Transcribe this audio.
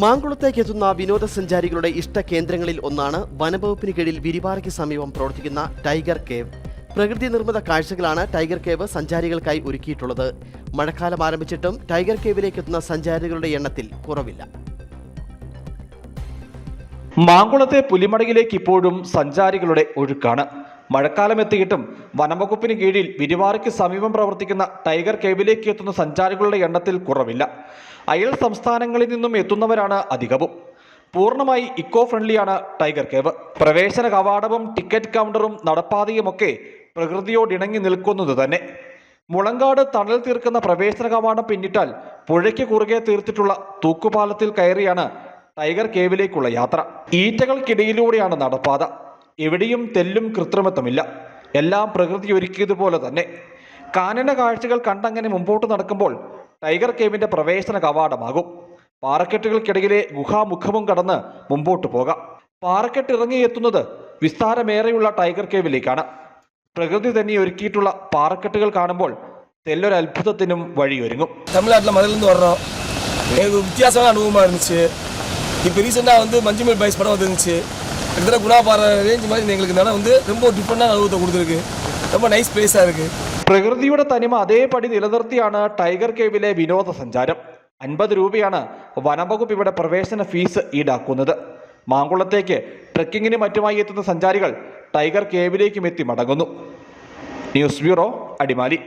മാങ്കുളത്തേക്ക് എത്തുന്ന വിനോദസഞ്ചാരികളുടെ ഇഷ്ട കേന്ദ്രങ്ങളിൽ ഒന്നാണ് വനംവകുപ്പിന് കീഴിൽ വിരിപാറയ്ക്ക് സമീപം പ്രവർത്തിക്കുന്ന ടൈഗർ കേവ്. പ്രകൃതി നിർമ്മിത കാഴ്ചകളാണ് ടൈഗർ കേവ് സഞ്ചാരികൾക്കായി ഒരുക്കിയിട്ടുള്ളത്. മഴക്കാലം ആരംഭിച്ചിട്ടും ടൈഗർ കേവിലേക്ക് എത്തുന്ന സഞ്ചാരികളുടെ എണ്ണത്തിൽ കുറവില്ല. മാങ്കുളത്തെ പുലിമടയിലേക്ക് ഇപ്പോഴും സഞ്ചാരികളുടെ ഒഴുക്കാണ്. മഴക്കാലം എത്തിയിട്ടും വനംവകുപ്പിന് കീഴിൽ വിരിവാറയ്ക്ക് സമീപം പ്രവർത്തിക്കുന്ന ടൈഗർ കേവിലേക്ക് എത്തുന്ന സഞ്ചാരികളുടെ എണ്ണത്തിൽ കുറവില്ല. അയൽ സംസ്ഥാനങ്ങളിൽ നിന്നും എത്തുന്നവരാണ് അധികവും. പൂർണമായി ഇക്കോ ഫ്രണ്ട്ലിയാണ് ടൈഗർ കേവ്. പ്രവേശന കവാടവും ടിക്കറ്റ് കൗണ്ടറും നടപ്പാതയുമൊക്കെ പ്രകൃതിയോടിണങ്ങി നിൽക്കുന്നത് തന്നെ. മുളങ്കാട് തണൽ തീർക്കുന്ന പ്രവേശന കവാടം പിന്നിട്ടാൽ പുഴയ്ക്ക് കുറുകെ തീർത്തിട്ടുള്ള തൂക്കുപാലത്തിൽ കയറിയാണ് ടൈഗർ കേവിലേക്കുള്ള യാത്ര. ഈറ്റകൾക്കിടയിലൂടെയാണ് നടപ്പാത. എവിടെയും തെല്ലും കൃത്രിമത്വമില്ല എല്ലാം പ്രകൃതി ഒരുക്കിയതുപോലെ തന്നെ കാനന കാഴ്ചകൾ കണ്ടങ്ങനെ മുമ്പോട്ട് നടക്കുമ്പോൾ ടൈഗർ കേവിന്റെ പ്രവേശന കവാടമാകും പാറക്കെട്ടുകൾക്കിടയിലെ ഗുഹാമുഖവും കടന്ന് മുമ്പോട്ട് പോകാം പാറക്കെട്ട് ഇറങ്ങിയെത്തുന്നത് വിസ്താരമേറെയുള്ള ടൈഗർ കേവിലേക്കാണ് പ്രകൃതി തന്നെ ഒരുക്കിയിട്ടുള്ള പാറക്കെട്ടുകൾ കാണുമ്പോൾ തെല്ലൊരു അത്ഭുതത്തിനും വഴിയൊരുങ്ങും தமிழ்நாட்டில் மதுலேருந்து வர்றோம் எனக்கு வித்தியாசமான அனுபவமாக இருந்துச்சு இப்போ ரீசெண்டாக வந்து மஞ்சுமல் பாய்ஸ் படம் வந்துருந்துச்சு கிட்டத்தட்ட குணாபாறை ரேஞ்ச் மாதிரி எங்களுக்கு இந்த இடம் வந்து ரொம்ப டிஃப்ரெண்டான அனுபவத்தை கொடுத்துருக்கு ரொம்ப நைஸ் பிளேஸாக இருக்குது പ്രകൃതിയുടെ തനിമ അതേപടി നിലനിർത്തിയാണ് ടൈഗർ കേവിലെ വിനോദസഞ്ചാരം അൻപത് രൂപയാണ് വനംവകുപ്പ് ഇവിടെ പ്രവേശന ഫീസ് ഈടാക്കുന്നത് മാങ്കുളത്തേക്ക് ട്രെക്കിങ്ങിന് മറ്റുമായി എത്തുന്ന സഞ്ചാരികൾ ടൈഗർ കേവിലേക്കും എത്തി മടങ്ങുന്നു ന്യൂസ് ബ്യൂറോ അടിമാലി